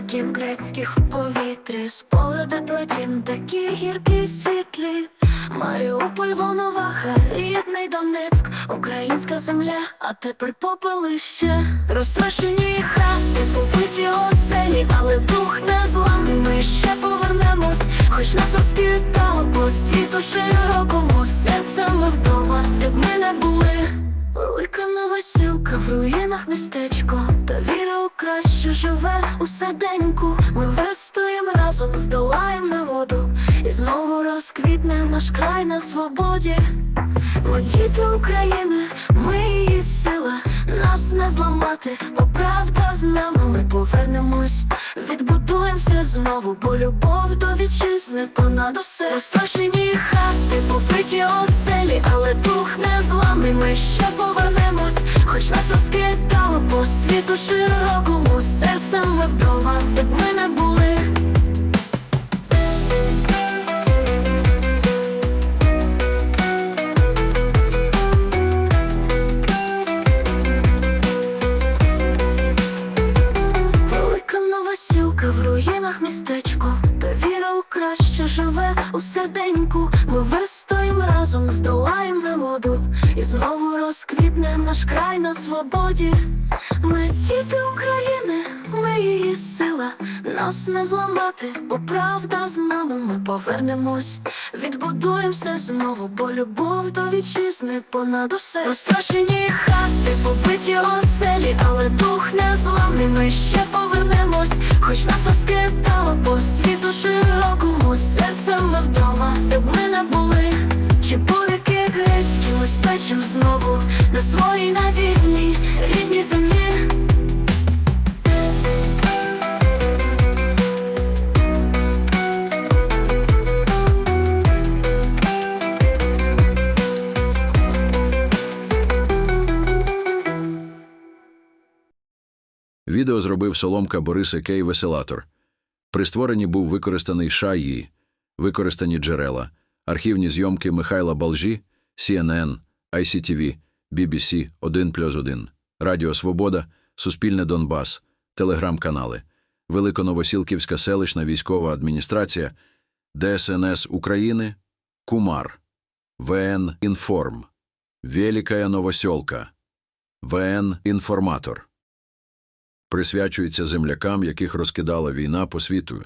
дім грецьких в повітрі, про дім, такі гіркі світлі. Маріуполь, Волноваха, рідний Донецьк, українська земля, а тепер попелище. Розтрощені хати, побиті оселі, але дух не зламний, ми ще повернемось, хоч нас розкидало по новосілка в руїнах містечко, та віра у краще живе у серденьку. Ми вистоїмо разом, здолаєм неводу, і знову розквітне наш край на свободі. Ми діти України, ми її сила, нас не зламати, бо правда з нами. Ми повернемось, відбудуємося знову, бо любов до вітчизни понад усе. Розтрощені хати, побиті оселі, але дух не зламний, ми ще повернемось, світу широкому, серцем ми вдома, як ми не були. Велика новосілка в руїнах містечко, та віра у краще живе у серденьку. Ми вистоїм разом, здолаєм неводу, і знову розквітне наш край на свободі. Ми діти України, ми її сила, нас не зламати, бо правда з нами. Ми повернемось, відбудуємося знову, бо любов до вітчизни понад усе. Розтрощені хати, побиті оселі, але дух не зламний, ми ще повернемось, хоч нас розкидало по світу широкому, серцем своїй на вільній рідній землі. Відео зробив соломка Бориса Кей Веселатор. При створенні був використаний шаї, використані джерела, архівні зйомки Михайла Балжі, CNN, ICTV, BBC 1+1, Радіо Свобода, Суспільне Донбас, телеграм-канали, Великоновосілківська селищна військова адміністрація, ДСНС України, Кумар, ВН Інформ, Великая Новосьолка, ВН Інформатор. Присвячується землякам, яких розкидала війна по світу,